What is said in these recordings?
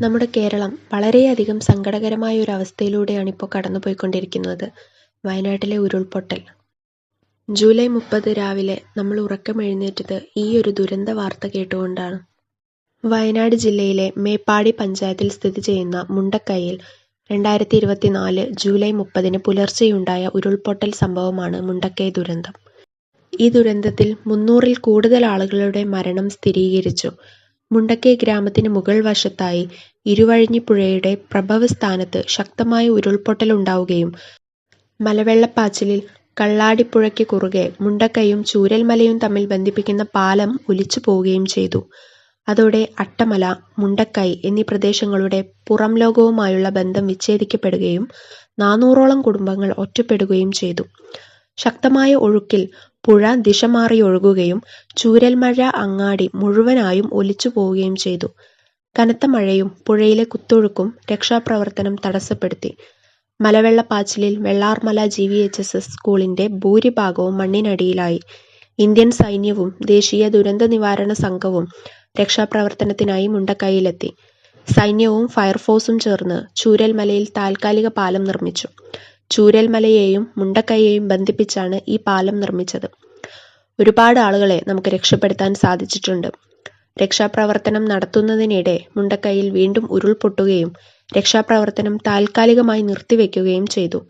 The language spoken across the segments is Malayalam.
നമ്മുടെ കേരളം വളരെയധികം സങ്കടകരമായ ഒരു അവസ്ഥയിലൂടെയാണ് ഇപ്പോൾ കടന്നുപോയിക്കൊണ്ടിരിക്കുന്നത്. വയനാട്ടിലെ ഉരുൾപൊട്ടൽ. ജൂലൈ മുപ്പത് രാവിലെ നമ്മൾ ഉറക്കമെഴുന്നേറ്റത് ഈ ഒരു ദുരന്ത വാർത്ത കേട്ടുകൊണ്ടാണ്. വയനാട് ജില്ലയിലെ മേപ്പാടി പഞ്ചായത്തിൽ സ്ഥിതി ചെയ്യുന്ന മുണ്ടക്കൈയിൽ രണ്ടായിരത്തി ഇരുപത്തിനാല് ജൂലൈ മുപ്പതിന് പുലർച്ചെയുണ്ടായ ഉരുൾപൊട്ടൽ സംഭവമാണ് മുണ്ടക്കൈ ദുരന്തം. ഈ ദുരന്തത്തിൽ മുന്നൂറിൽ കൂടുതൽ ആളുകളുടെ മരണം സ്ഥിരീകരിച്ചു. മുണ്ടക്കൈ ഗ്രാമത്തിന് മുകൾ വശത്തായി ഇരുവഴിഞ്ഞിപ്പുഴയുടെ പ്രഭവസ്ഥാനത്ത് ശക്തമായ ഉരുൾപൊട്ടലുണ്ടാവുകയും മലവെള്ളപ്പാച്ചിലിൽ കള്ളാടിപ്പുഴയ്ക്ക് കുറുകെ മുണ്ടക്കയും ചൂരൽമലയും തമ്മിൽ ബന്ധിപ്പിക്കുന്ന പാലം ഒലിച്ചു പോവുകയും ചെയ്തു. അതോടെ അട്ടമല, മുണ്ടക്കൈ എന്നീ പ്രദേശങ്ങളുടെ പുറംലോകവുമായുള്ള ബന്ധം വിച്ഛേദിക്കപ്പെടുകയും നാനൂറോളം കുടുംബങ്ങൾ ഒറ്റപ്പെടുകയും ചെയ്തു. ശക്തമായ ഒഴുക്കിൽ പുഴ ദിശമാറിയൊഴുകുകയും ചൂരൽമഴ അങ്ങാടി മുഴുവനായും ഒലിച്ചുപോവുകയും ചെയ്തു. കനത്ത മഴയും പുഴയിലെ കുത്തൊഴുക്കും രക്ഷാപ്രവർത്തനം തടസ്സപ്പെടുത്തി. മലവെള്ളപ്പാച്ചിലിൽ Vellarmala G. V. H. S. S. സ്കൂളിന്റെ ഭൂരിഭാഗവും മണ്ണിനടിയിലായി. ഇന്ത്യൻ സൈന്യവും ദേശീയ ദുരന്തനിവാരണ സംഘവും രക്ഷാപ്രവർത്തനത്തിനായി മുണ്ടക്കൈയിലെത്തി. സൈന്യവും ഫയർഫോഴ്സും ചേർന്ന് ചൂരൽമലയിൽ താൽക്കാലിക പാലം നിർമ്മിച്ചു. ചൂരൽമലയെയും മുണ്ടക്കൈയെയും ബന്ധിപ്പിച്ചാണ് ഈ പാലം നിർമ്മിച്ചത്. ഒരുപാട് ആളുകളെ നമുക്ക് രക്ഷപ്പെടുത്താൻ സാധിച്ചിട്ടുണ്ട്. രക്ഷാപ്രവർത്തനം നടത്തുന്നതിനിടെ മുണ്ടക്കൈയിൽ വീണ്ടും ഉരുൾപൊട്ടുകയും രക്ഷാപ്രവർത്തനം താൽക്കാലികമായി നിർത്തിവെക്കുകയും ചെയ്തു.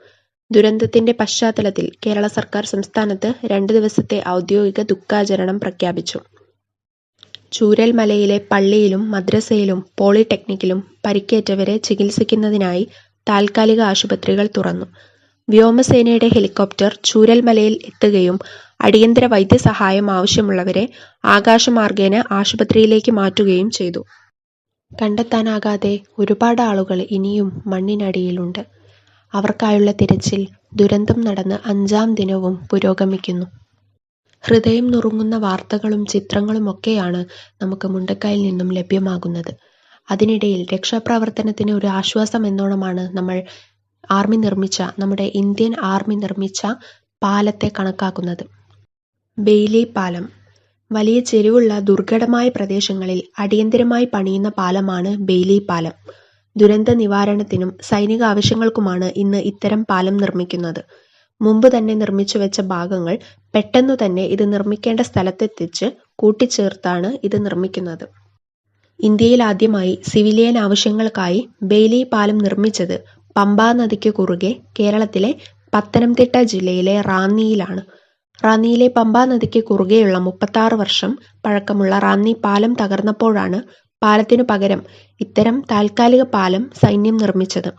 ദുരന്തത്തിന്റെ പശ്ചാത്തലത്തിൽ കേരള സർക്കാർ സംസ്ഥാനത്ത് രണ്ട് ദിവസത്തെ ഔദ്യോഗിക ദുഃഖാചരണം പ്രഖ്യാപിച്ചു. ചൂരൽമലയിലെ പള്ളിയിലും മദ്രസയിലും പോളിടെക്നിക്കിലും പരിക്കേറ്റവരെ ചികിത്സിക്കുന്നതിനായി താൽക്കാലിക ആശുപത്രികൾ തുറന്നു. വ്യോമസേനയുടെ ഹെലികോപ്റ്റർ ചൂരൽമലയിൽ എത്തുകയും അടിയന്തര വൈദ്യസഹായം ആവശ്യമുള്ളവരെ ആകാശമാർഗേന ആശുപത്രിയിലേക്ക് മാറ്റുകയും ചെയ്തു. കണ്ടെത്താനാകാതെ ഒരുപാട് ആളുകൾ ഇനിയും മണ്ണിനടിയിലുണ്ട്. അവർക്കായുള്ള തിരച്ചിൽ ദുരന്തം നടന്ന് അഞ്ചാം ദിനവും പുരോഗമിക്കുന്നു. ഹൃദയം നുറുങ്ങുന്ന വാർത്തകളും ചിത്രങ്ങളുമൊക്കെയാണ് നമുക്ക് മുണ്ടക്കായിൽ നിന്നും ലഭ്യമാകുന്നത്. അതിനിടയിൽ രക്ഷാപ്രവർത്തനത്തിന് ഒരു ആശ്വാസം എന്നോണമാണ് നമ്മൾ ആർമി നിർമ്മിച്ച നമ്മുടെ ഇന്ത്യൻ ആർമി നിർമ്മിച്ച പാലത്തെ കണക്കാക്കുന്നത്. ബെയ്ലി പാലം വലിയ ചെരിവുള്ള ദുർഘടമായ പ്രദേശങ്ങളിൽ അടിയന്തിരമായി പണിയുന്ന പാലമാണ് ബെയ്ലി പാലം. ദുരന്ത നിവാരണത്തിനും സൈനിക ആവശ്യങ്ങൾക്കുമാണ് ഇന്ന് ഇത്തരം പാലം നിർമ്മിക്കുന്നത്. മുമ്പ് തന്നെ നിർമ്മിച്ചു വെച്ച ഭാഗങ്ങൾ പെട്ടെന്ന് തന്നെ ഇത് നിർമ്മിക്കേണ്ട സ്ഥലത്തെത്തിച്ച് കൂട്ടിച്ചേർത്താണ് ഇത് നിർമ്മിക്കുന്നത്. ഇന്ത്യയിൽ ആദ്യമായി സിവിലിയൻ ആവശ്യങ്ങൾക്കായി ബെയ്ലി പാലം നിർമ്മിച്ചത് പമ്പാ നദിക്ക് കുറുകെ കേരളത്തിലെ പത്തനംതിട്ട ജില്ലയിലെ റാന്നിയിലാണ്. റാന്നിയിലെ പമ്പാ നദിക്ക് കുറുകെയുള്ള മുപ്പത്താറ് വർഷം പഴക്കമുള്ള റാന്നി പാലം തകർന്നപ്പോഴാണ് പാലത്തിനു പകരം ഇത്തരം താൽക്കാലിക പാലം സൈന്യം നിർമ്മിച്ചത്.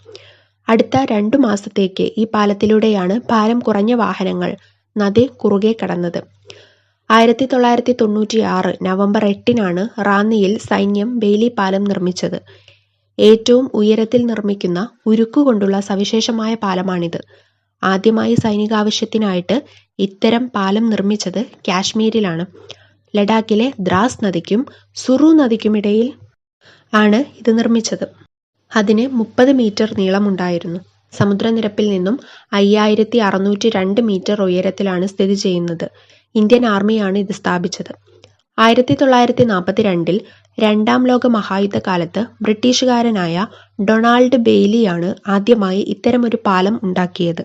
അടുത്ത രണ്ടു മാസത്തേക്ക് ഈ പാലത്തിലൂടെയാണ് ഭാരം കുറഞ്ഞ വാഹനങ്ങൾ നദി കുറുകെ കടന്നത്. ആയിരത്തി തൊള്ളായിരത്തി തൊണ്ണൂറ്റി ആറ് നവംബർ എട്ടിനാണ് റാന്നിയിൽ സൈന്യം ബെയിലി പാലം നിർമ്മിച്ചത്. ഏറ്റവും ഉയരത്തിൽ നിർമ്മിക്കുന്ന ഉരുക്കുകൊണ്ടുള്ള സവിശേഷമായ പാലമാണിത്. ആദ്യമായി സൈനികാവശ്യത്തിനായിട്ട് ഇത്തരം പാലം നിർമ്മിച്ചത് കാശ്മീരിലാണ്. ലഡാക്കിലെ ദ്രാസ് നദിക്കും സുറു നദിക്കുമിടയിൽ ആണ് ഇത് നിർമ്മിച്ചത്. അതിന് മുപ്പത് മീറ്റർ നീളമുണ്ടായിരുന്നു. സമുദ്രനിരപ്പിൽ നിന്നും അയ്യായിരത്തി അറുനൂറ്റി രണ്ട് മീറ്റർ ഉയരത്തിലാണ് സ്ഥിതി ചെയ്യുന്നത്. ഇന്ത്യൻ ആർമിയാണ് ഇത് സ്ഥാപിച്ചത്. ആയിരത്തി തൊള്ളായിരത്തി നാൽപ്പത്തിരണ്ടിൽ രണ്ടാം ലോക മഹായുദ്ധകാലത്ത് ബ്രിട്ടീഷുകാരനായ ഡൊണാൾഡ് ബെയ്ലിയാണ് ആദ്യമായി ഇത്തരമൊരു പാലം ഉണ്ടാക്കിയത്.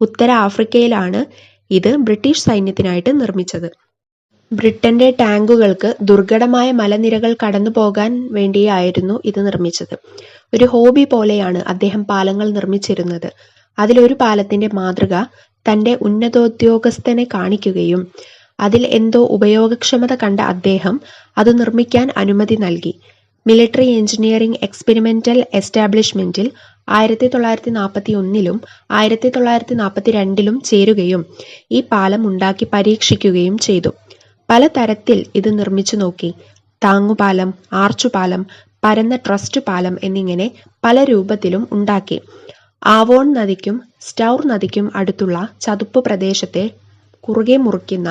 ഉത്തര ആഫ്രിക്കയിലാണ് ഇത് ബ്രിട്ടീഷ് സൈന്യത്തിനായിട്ട് നിർമ്മിച്ചത്. ബ്രിട്ടന്റെ ടാങ്കുകൾക്ക് ദുർഘടമായ മലനിരകൾ കടന്നുപോകാൻ വേണ്ടിയായിരുന്നു ഇത് നിർമ്മിച്ചത്. ഒരു ഹോബി പോലെയാണ് അദ്ദേഹം പാലങ്ങൾ നിർമ്മിച്ചിരുന്നത്. അതിലൊരു പാലത്തിന്റെ മാതൃക തന്റെ ഉന്നതോദ്യോഗസ്ഥനെ കാണിക്കുകയും അതിൽ എന്തോ ഉപയോഗക്ഷമത കണ്ട അദ്ദേഹം അത് നിർമ്മിക്കാൻ അനുമതി നൽകി. മിലിട്ടറി എഞ്ചിനീയറിംഗ് എക്സ്പെരിമെന്റൽ എസ്റ്റാബ്ലിഷ്മെന്റിൽ ആയിരത്തി തൊള്ളായിരത്തി നാൽപ്പത്തി ഒന്നിലും ആയിരത്തി തൊള്ളായിരത്തി നാൽപ്പത്തി രണ്ടിലും ചേരുകയും ഈ പാലം ഉണ്ടാക്കി പരീക്ഷിക്കുകയും ചെയ്തു. പല തരത്തിൽ ഇത് നിർമ്മിച്ചു നോക്കി. താങ്ങുപാലം, ആർച്ചുപാലം, പരന്ന ട്രസ്റ്റ് പാലം എന്നിങ്ങനെ പല രൂപത്തിലും ഉണ്ടാക്കി. ആവോൺ നദിക്കും സ്റ്റൗർ നദിക്കും അടുത്തുള്ള ചതുപ്പ് പ്രദേശത്തെ കുറുകെ മുറിക്കുന്ന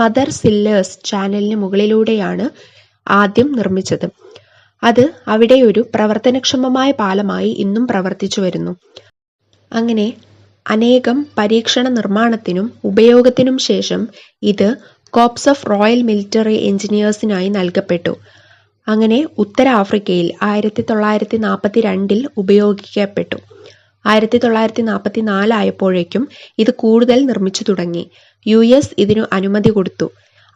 മദർ സില്ലേഴ്സ് ചാനലിന് മുകളിലൂടെയാണ് ആദ്യം നിർമ്മിച്ചത്. അത് അവിടെ ഒരു പ്രവർത്തനക്ഷമമായ പാലമായി ഇന്നും പ്രവർത്തിച്ചു വരുന്നു. അങ്ങനെ അനേകം പരീക്ഷണ നിർമ്മാണത്തിനും ഉപയോഗത്തിനും ശേഷം ഇത് കോപ്സ് ഓഫ് റോയൽ മിലിറ്ററി എഞ്ചിനീയേഴ്സിനായി നൽകപ്പെട്ടു. അങ്ങനെ ഉത്തരാഫ്രിക്കയിൽ ആയിരത്തി തൊള്ളായിരത്തി നാൽപ്പത്തി രണ്ടിൽ ഉപയോഗിക്കപ്പെട്ടു ആയിരത്തി തൊള്ളായിരത്തി നാൽപ്പത്തി നാലായപ്പോഴേക്കും ഇത് കൂടുതൽ നിർമ്മിച്ചു തുടങ്ങി. യു എസ് ഇതിനു അനുമതി കൊടുത്തു.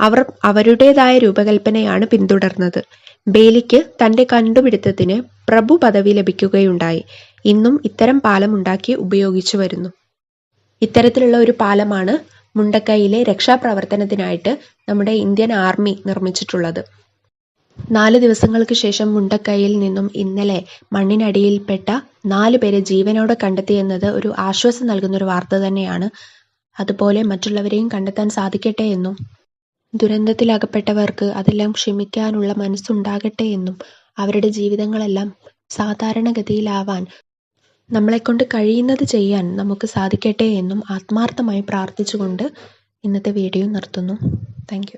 അവർ അവരുടേതായ രൂപകൽപ്പനയാണ് പിന്തുടർന്നത്. ബേലിക്ക് തന്റെ കണ്ടുപിടുത്തത്തിന് പ്രഭു പദവി ലഭിക്കുകയുണ്ടായി. ഇന്നും ഇത്തരം പാലം ഉണ്ടാക്കി ഉപയോഗിച്ചു വരുന്നു. ഇത്തരത്തിലുള്ള ഒരു പാലമാണ് മുണ്ടക്കൈയിലെ രക്ഷാപ്രവർത്തനത്തിനായിട്ട് നമ്മുടെ ഇന്ത്യൻ ആർമി നിർമ്മിച്ചിട്ടുള്ളത്. നാല് ദിവസങ്ങൾക്ക് ശേഷം മുണ്ടക്കൈയിൽ നിന്നും ഇന്നലെ മണ്ണിനടിയിൽപ്പെട്ട നാല് പേരെ ജീവനോടെ കണ്ടെത്തിയെന്നത് ഒരു ആശ്വാസം നൽകുന്ന ഒരു വാർത്ത തന്നെയാണ്. അതുപോലെ മറ്റുള്ളവരെയും കണ്ടെത്താൻ സാധിക്കട്ടെ എന്നും ദുരന്തത്തിലകപ്പെട്ടവർക്ക് അതെല്ലാം ക്ഷമിക്കാനുള്ള മനസ്സുണ്ടാകട്ടെ എന്നും അവരുടെ ജീവിതങ്ങളെല്ലാം സാധാരണഗതിയിലാവാൻ നമ്മളെക്കൊണ്ട് കഴിയുന്നത് ചെയ്യാൻ നമുക്ക് സാധിക്കട്ടെ എന്നും ആത്മാർത്ഥമായി പ്രാർത്ഥിച്ചുകൊണ്ട് ഇന്നത്തെ വീഡിയോ നിർത്തുന്നു. താങ്ക്